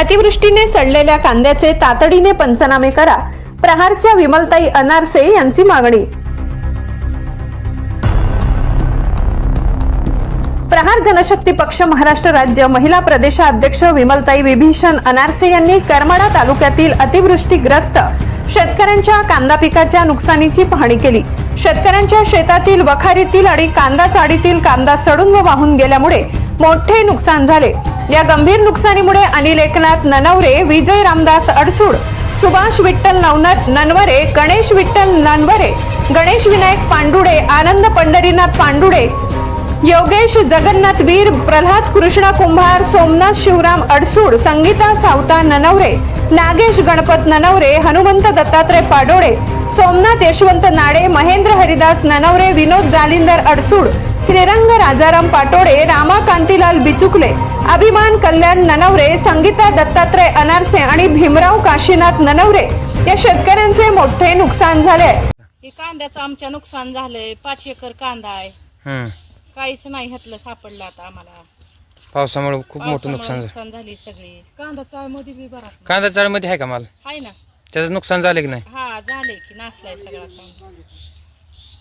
अतिवृष्टीने सडलेल्या कांद्याचे तातडीने पंचनामे करा. प्रहारच्या विमलताई अनारसे यांची मागणी. प्रहार जनशक्ती पक्ष महाराष्ट्र राज्य महिला प्रदेशाध्यक्ष विमलताई विभीषण अनारसे यांनी करमाळा तालुक्यातील अतिवृष्टीग्रस्त शेतकऱ्यांच्या कांदा पिकाच्या नुकसानीची पाहणी केली. शेतकऱ्यांच्या शेतातील वखारीतील आणि कांदा चाडीतील कांदा सडून व वाहून गेल्यामुळे मोठे नुकसान झाले. या गंभीर नुकसानीमुळे अनिल एकनाथ ननवरे विजय रामदास अडसूड सुभाष विठ्ठल नवनाथ ननवरे गणेश विठ्ठल ननवरे गणेश विनायक पांडुडे आनंद पंढरीनाथ पांडुडे योगेश जगन्नाथ वीर प्रल्हाद कृष्णा कुंभार सोमनाथ शिवराम अडसूड संगीता सावता ननवरे नागेश गणपत ननवरे हनुमंत दत्तात्रय पाडोळे सोमनाथ यशवंत नाडे महेंद्र हरिदास ननवरे विनोद जालिंदर अडसूड श्रीरंग राजाराम पाटोडे रामा कांतीलाल बिचुकले अभिमान कल्याण ननवरे संगीता दत्तात्रय अनारसे आणि भीमराव काशीनाथ ननवरे या शेतकऱ्यांचे मोठे नुकसान झाले आहे. हे कांद्याचं आमच्या नुकसान झालंय. पाच एकर कांदा आहे. हम्म. काहीच नाही ह्यातलं सापडलं आता आम्हाला. पावसामुळे खूप मोठं पावसामुळे नुकसान झालं. नुकसान झाली सगळी. कांदा चाळमध्ये बी नाही. कांदा चाळीमध्ये आहे का माल? आहे ना. त्याचं नुकसान झालं की नाही? हा झाले की नासलाय सगळा कांदा.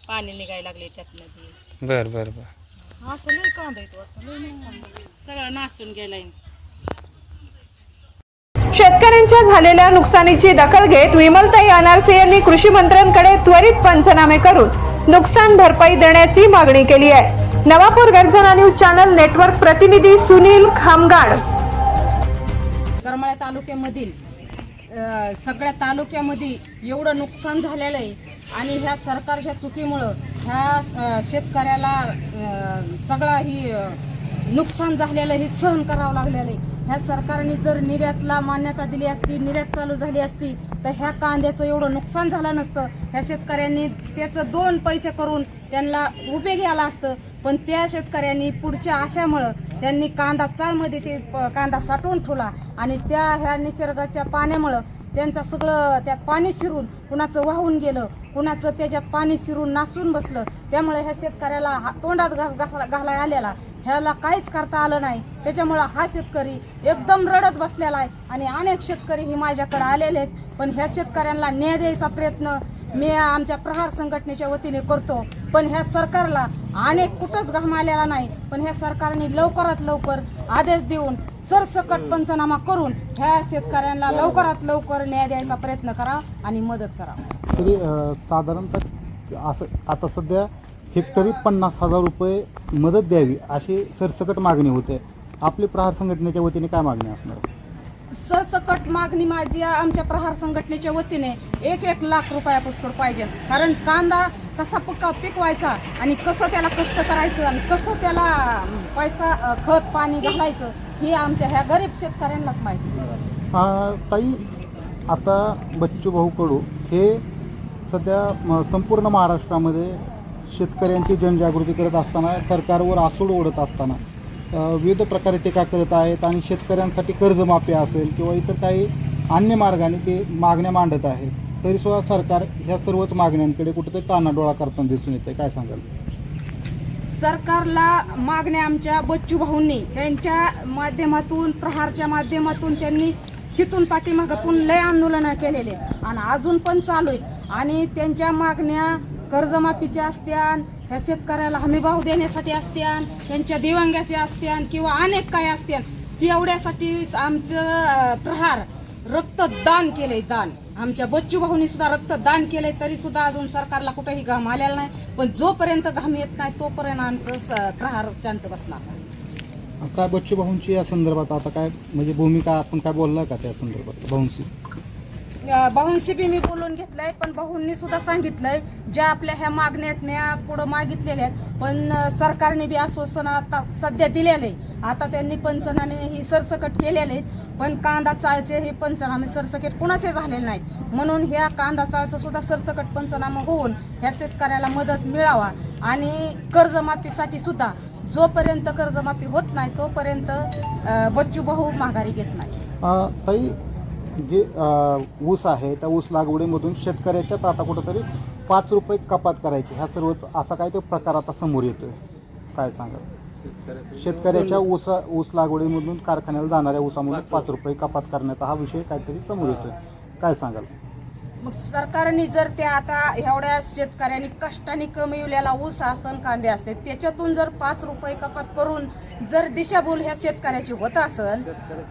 पाणी निघायला लागले त्यातनं बी बर बर. बर असं लय कांदा येतो वाटतं. सगळा नासून गेलाय. शेतकऱ्यांच्या झालेल्या नुकसानीची दखल घेत विमलताई अनारसे यांनी कृषी मंत्र्यांकडे त्वरित पंचनामे करून नुकसान भरपाई देण्याची मागणी केली आहे. नवापूर गर्जना न्यूज चॅनल नेटवर्क प्रतिनिधी सुनील खामगाड. करमाळ्या तालुक्यामधील अ, सगळ्या तालुक्यामध्ये एवढं नुकसान झालेलं आहे. आणि ह्या सरकारच्या चुकीमुळं ह्या शेतकऱ्याला सगळा ही नुकसान झालेलं हे सहन करावं लागलेलं आहे. ह्या सरकारने जर निर्यातला मान्यता दिली असती निर्यात चालू झाली असती तर ह्या कांद्याचं एवढं नुकसान झालं नसतं. ह्या शेतकऱ्यांनी त्याचं दोन पैसे करून त्यांना उपयोगी आला असतं. पण त्या शेतकऱ्यांनी पुढच्या आशामुळं त्यांनी कांदा चाळमध्ये ते प- कांदा साठवून ठेवला. आणि त्या ह्या निसर्गाच्या पाण्यामुळं त्यांचं सगळं त्यात पाणी शिरून कुणाचं वाहून गेलं कुणाचं त्याच्यात पाणी शिरून नासून बसलं त्यामुळे ह्या शेतकऱ्याला हा- तोंडात घा- घास- घालाय आलेला. ह्याला काहीच करता आलं नाही. त्याच्यामुळं हा शेतकरी एकदम रडत बसलेला आहे आणि अनेक शेतकरी ही माझ्याकडे आलेले आहेत. पण ह्या शेतकऱ्यांना न्याय द्यायचा प्रयत्न मी आमच्या प्रहार संघटनेच्या वतीने करतो. पण ह्या सरकारला अनेक कुठंच घाम आलेला नाही. पण ह्या सरकारने लवकरात लवकर आदेश देऊन सरसकट पंचनामा करून ह्या शेतकऱ्यांना लवकरात लवकर न्याय द्यायचा प्रयत्न करा आणि मदत करा. तरी साधारणतः असं आता सध्या हेक्टरी पन्नास हजार रुपये मदत द्यावी अशी सरसकट मागणी होते. आपली प्रहार संघटनेच्या वतीने काय मागणी असणार? सरसकट मागणी माझी आमच्या प्रहार संघटनेच्या वतीने एक एक लाख रुपया पुष्कर पाहिजे. कारण कांदा कसा पक्का पिकवायचा आणि कसं त्याला कष्ट करायचं आणि कसं त्याला पैसा खत पाणी घालायचं ही आमच्या ह्या गरीब शेतकऱ्यांनाच माहिती. काही ताई आता बच्चू भाऊ कडू हे सध्या म, संपूर्ण महाराष्ट्रामध्ये शेतकऱ्यांची जनजागृती करत असताना सरकारवर आसूड ओढत असताना अ, विविध प्रकारे टीका करत आहेत आणि शेतकऱ्यांसाठी कर्जमाफी असेल किंवा इतर काही अन्य मार्गाने ते मागण्या मांडत आहेत तरीसुद्धा सरकार ह्या सर्वच मागण्यांकडे कुठेतरी कानाडोळा करताना दिसून येते काय सांगाल? सरकारला मागण्या आमच्या बच्चू भाऊंनी त्यांच्या माध्यमातून प्रहारच्या माध्यमातून त्यांनी शितून पाठीमागातून लय आंदोलनं केलेले आणि अजून पण चालू आहे आणि त्यांच्या मागण्या कर्जमाफीच्या असत्यान ह्या शेतकऱ्याला हमीभाव देण्यासाठी असत्यान त्यांच्या दिव्यांगाच्या असत्यान किंवा अनेक काय असत्यान तेवढ्यासाठी आमचं प्रहार रक्तदान केलंय दान. आमच्या बच्चू भाऊनी सुद्धा रक्तदान केलंय तरी सुद्धा अजून सरकारला कुठेही घाम आलेला नाही. पण जोपर्यंत घाम येत नाही तोपर्यंत आमचं प्रहार शांत बसणार नाही. काय बच्चू भाऊंची या संदर्भात आता काय म्हणजे भूमिका आपण काय बोलला का त्या संदर्भात भाऊंची अं, भाऊंशी बी मी बोलून घेतलंय पण भाऊंनी सुद्धा सांगितलंय ज्या आपल्या ह्या मागण्यात म्या पुढं मागितलेल्या आहेत. पण सरकारने बी आश्वासन आता सध्या दिलेलं आहे आता त्यांनी पंचनामे ही सरसकट केलेले आहेत पण कांदा चाळचे हे पंचनामे सरसकट कुणाचे झालेले नाहीत. म्हणून ह्या कांदा चाळचं सुद्धा सरसकट पंचनामा होऊन ह्या शेतकऱ्याला मदत मिळावा आणि कर्जमाफीसाठी सुद्धा जोपर्यंत कर्जमाफी होत नाही तोपर्यंत बच्चू भाऊ माघारी घेत नाही. ताई जे ऊस आहे त्या ऊस लागवडीमधून शेतकऱ्याच्याच आता कुठंतरी पाच रुपये कपात करायची. ह्या सर्वच असा काय तो प्रकार आता समोर येतोय. काय सांगा शेतकऱ्याच्या ऊसा ऊस लागवडीमधून कारखान्याला जाणाऱ्या ऊसामधून पाच रुपये कपात करण्याचा हा विषय काहीतरी समोर येतोय. काय सांगाल? मग सरकारने जर ते आता एवढ्या शेतकऱ्यांनी कष्टाने कमविलेला ऊस असन कांदे असते त्याच्यातून जर पाच रुपये कपात करून जर दिशाभूल ह्या शेतकऱ्याची होत असन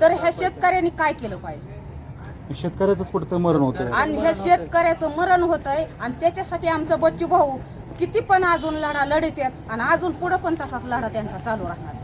तर ह्या शेतकऱ्यांनी काय केलं पाहिजे? शेतकऱ्याचंच कुठं मरण होतंय. आणि ह्या शेतकऱ्याचं मरण होत आहे आणि त्याच्यासाठी आमचा बच्चू भाऊ किती पण अजून लढा लढत आहेत आणि अजून पुढे पण तसाच लढा त्यांचा चालू राहणार.